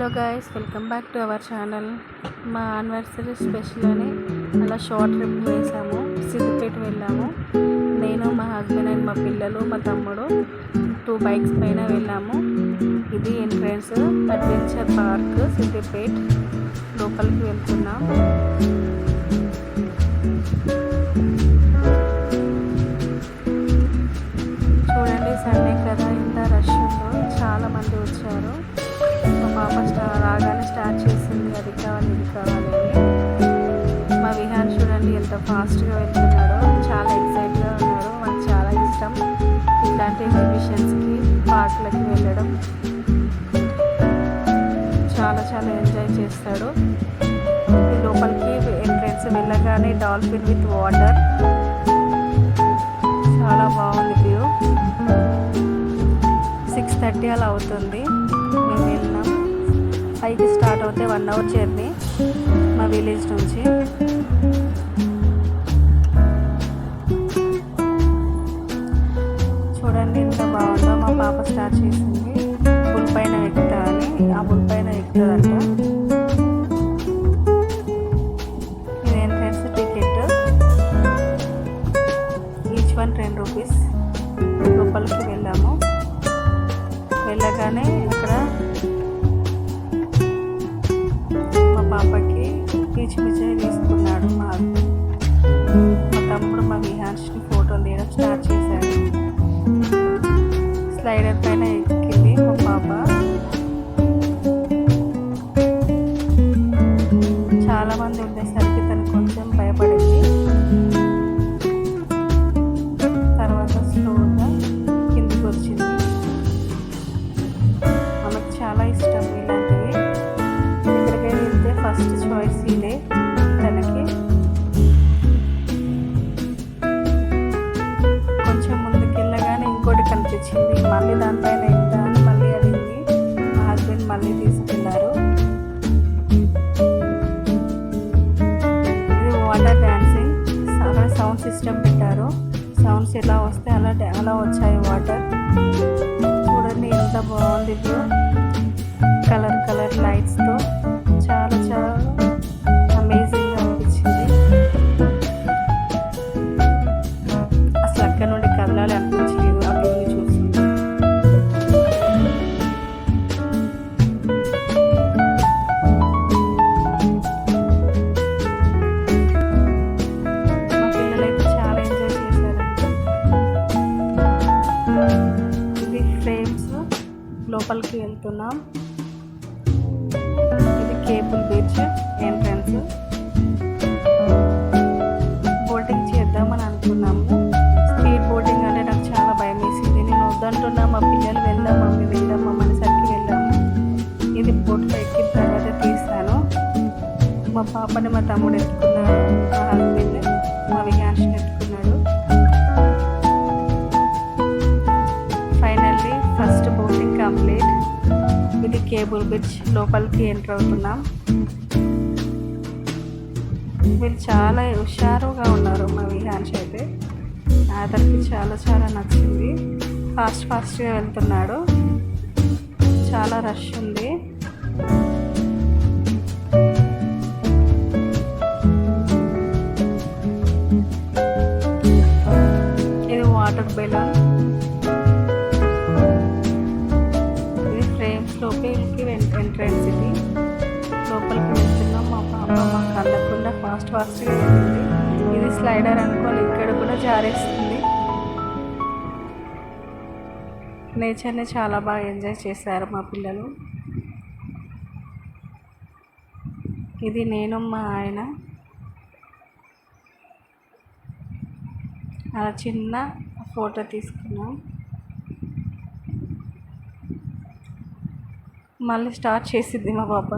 Hello guys welcome back to our channel మా anniversary special అని అలా షార్ట్ ట్రిప్ వేసాము సిద్దిపేట వెళ్ళాము. నేను మా హస్బెండ్ అండ్ మా పిల్లలు మా తమ్ముడు టూ బైక్స్ పైన వెళ్ళాము. ఇది ఎంట్రన్స్ అడ్వెంచర్ పార్క్ సిద్దిపేట్ లోపలికి వెళ్తున్నాం. చూడండి ఎంత ఫాస్ట్గా వెళ్తున్నాడో. చాలా ఎక్సైట్గా ఉన్నారు మాకు చాలా ఇష్టం ఇట్లాంటి ఎగ్జిబిషన్స్కి పార్కులకి వెళ్ళడం. చాలా చాలా ఎంజాయ్ చేస్తాడు. లోపలికి ఎంట్రెన్స్ వెళ్ళగానే డాల్ఫిన్ విత్ వాటర్. చాలా బాగుంది వ్యూ. సిక్స్ థర్టీ అలా అవుతుంది. మేము వెళ్ళినాం. పైకి స్టార్ట్ అవుతే వన్ అవర్ జర్నీ. మా విలేజ్ నుంచి. చూడండి ఎంత బాగుందో మా పాప స్టార్ట్ చేసింది. బుల్ పైన ఎక్కుతా అని ఆ బుల్ పైన ఎక్కుతుందంట ఇది entrance ticket. Each one ten rupees. లోపలికి వెళ్ళాము. వెళ్ళగానే అక్కడ మా పాపకి పీచు తీసుకున్నాడు మా మా తమ్ముడు మా విహాన్స్ని ఫోటోలు తీయడం స్టార్ట్ చేశాడు. స్లైడర్ పైన ఎక్కింది మా పాప. చాలామంది సౌండ్ సిస్టమ్ పెట్టారు. సౌండ్స్ ఎలా వస్తే అలా అలా వచ్చాయి వాటర్ చూడండి ఎంత బాగుంది లోపలికి వెళ్తున్నాం. ఇది కేబుల్ బీచ్ ఎంట్రన్స్. బోటింగ్ చేద్దామని అనుకున్నాము. స్పీడ్ బోటింగ్ అంటే నాకు చాలా భయం వేసింది నేను వద్దంటున్నా మా పిల్లలు వెళ్దాం మమ్మీ వెళ్దాం మా అనేసరికి వెళ్ళాము. ఇది బోట్లో ఎక్కిన తర్వాత తీస్తాను మా పాపని మా తమ్ముడు ఎత్తుకున్నాడు మా హస్బెండ్ మా విహాన్షిని కేబుల్ బ్రిడ్జ్ లోపలికి ఎంటర్ అవుతున్నాం. వీళ్ళు చాలా హుషారుగా ఉన్నారు మా విహాన్స్ అయితే. అతనికి చాలా చాలా నచ్చింది. ఫాస్ట్ ఫాస్ట్గా వెళ్తున్నాడు. చాలా రష్ ఉంది. ఫ్రేమ్స్ లోపలికి ఎంట్రన్స్ ఇది. లోపలికి వెళ్తున్నాం. మా పాప మా కళ్ళకుండా ఫాస్ట్ ఫాస్ట్గా వెళ్తుంది ఇది స్లైడర్ అనుకోని ఇక్కడ కూడా జారేస్తుంది. నేచర్ని చాలా బాగా ఎంజాయ్ చేశారు మా పిల్లలు. ఇది నేను మా ఆయన. అలా చిన్న ఫోటో తీసుకున్నాం. మళ్ళీ స్టార్ట్ చేసింది మా పాప.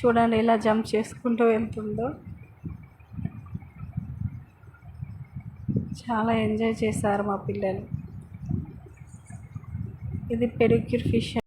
చూడండి ఎలా జంప్ చేసుకుంటూ వెళ్తుందో. చాలా ఎంజాయ్ చేశారు మా పిల్లలు. ఇది పెడిక్యూర్ ఫిష్